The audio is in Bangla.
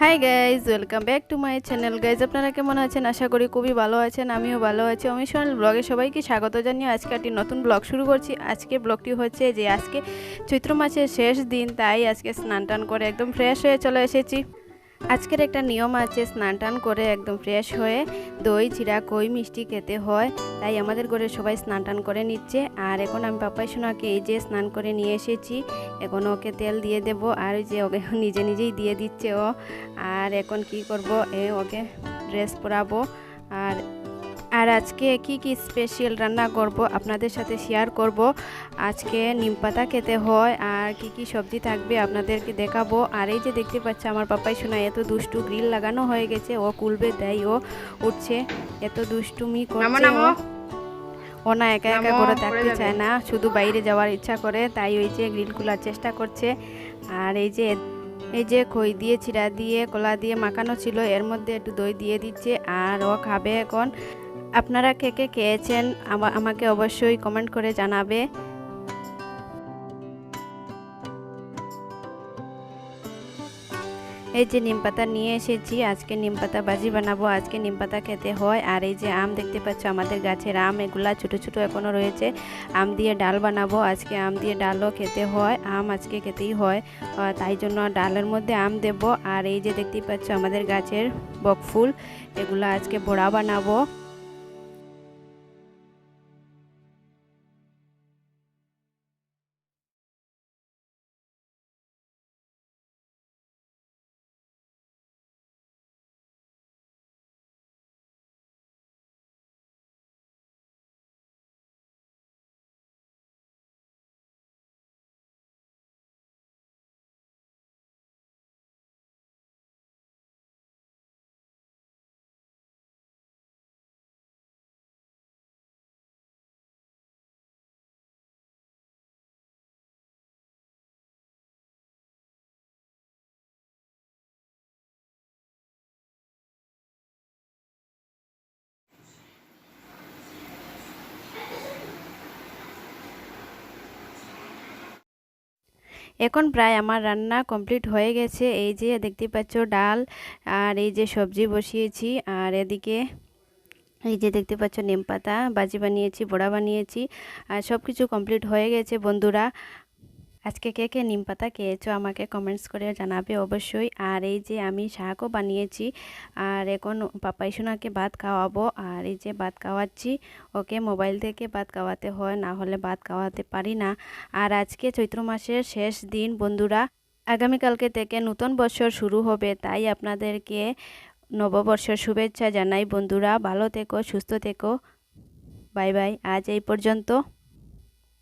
Hi guys welcome back to my channel guys আপনারা কেমন আছেন? আশা করি খুবই ভালো আছেন, আমিও ভালো আছি। আমি সোনাল ব্লগে সবাইকে স্বাগত জানিয়ে আজকে একটি নতুন ব্লগ শুরু করছি। আজকে ব্লগটি হচ্ছে যে আজকে চৈত্র মাসের শেষ দিন, তাই আজকে স্নান টান করে একদম ফ্রেশ হয়ে চলে এসেছি। আজকের একটা নিয়ম আছে, স্নান টান করে একদম ফ্রেশ হয়ে দই চিরা কই, মিষ্টি খেতে হয়। তাই আমাদের ঘরে সবাই স্নান টান করে নিচ্ছে। আর এখন আমি পাপাই সোনাকে এই যে স্নান করে নিয়ে এসেছি, এখন ওকে তেল দিয়ে দেব। আর যে ওকে নিজে নিজেই দিয়ে দিচ্ছে ও। আর এখন কি করব? এ ওকে ড্রেস পরাবো। আর আর আজকে কি কি স্পেশাল রান্না করব আপনাদের সাথে শেয়ার করব। আজকে নিম পাতা খেতে হয় আর কি কি সবজি থাকবে আপনাদেরকে দেখাবো। আর এই যে দেখতে পাচ্ছে আমার পাপাই শোনা এত দুষ্টু গ্রিল লাগানো হয়ে গেছে ও কুলবে দেয় ও উঠছে এত দুষ্টুমি করছে ও। না একা একা করে থাকতে চায় না শুধু বাইরে যাওয়ার ইচ্ছা করে তাই ওই যে গ্রিল খোলার চেষ্টা করছে। আর এই যে এই যে খই দিয়ে চিরা দিয়ে কলা দিয়ে মাখানো ছিল এর মধ্যে একটু দই দিয়ে দিচ্ছে আর ও খাবে এখন। আপনারা কে কে খেয়েছেন, আমা- আমাকে অবশ্যই কমেন্ট করে জানাবে। এই যে নিম পাতা নিয়ে এসেছি, আজকে নিম পাতা বাজি বানাবো। আজকে নিম পাতা খেতে হয়। আর এই যে আম দেখতে পাচ্ছ, আমাদের গাছের আম, এগুলা ছোট ছোট এখনও রয়েছে। আম দিয়ে ডাল বানাবো। আজকে আম দিয়ে ডালও খেতে হয়। আম আজকে খেতেই হয়। তাই জন্য ডালের মধ্যে আম দেব। আর এই যে দেখতেই পাচ্ছ, আমাদের গাছের বকফুল, এগুলো আজকে বড়া বানাবো। এখন প্রায় আমার রান্না কমপ্লিট হয়ে গেছে। এই যে দেখতে পাচ্ছ ডাল আর এই যে সবজি বসিয়েছি। আর এদিকে এই যে দেখতে পাচ্ছ নিম পাতা, বাজি বানিয়েছি, বড়া বানিয়েছি, আর সব কিছু কমপ্লিট হয়ে গেছে বন্ধুরা। আজকে কে কে নিম পাতা খেয়েছো আমাকে কমেন্টস করে জানাবে অবশ্যই। আর এই যে আমি শাকও বানিয়েছি, আর এখন পাপাই সোনাকে ভাত খাওয়াবো। আর এই যে ভাত খাওয়াচ্ছি, ওকে মোবাইল থেকে ভাত খাওয়াতে হয়, না হলে ভাত খাওয়াতে পারি না। আর আজকে চৈত্র মাসের শেষ দিন, বন্ধুরা। আগামীকালকে থেকে নতুন বছর শুরু হবে, তাই আপনাদেরকে নববর্ষের শুভেচ্ছা জানাই, বন্ধুরা। ভালো থেকো, সুস্থ থেকো। Bye bye. আজ এই পর্যন্ত।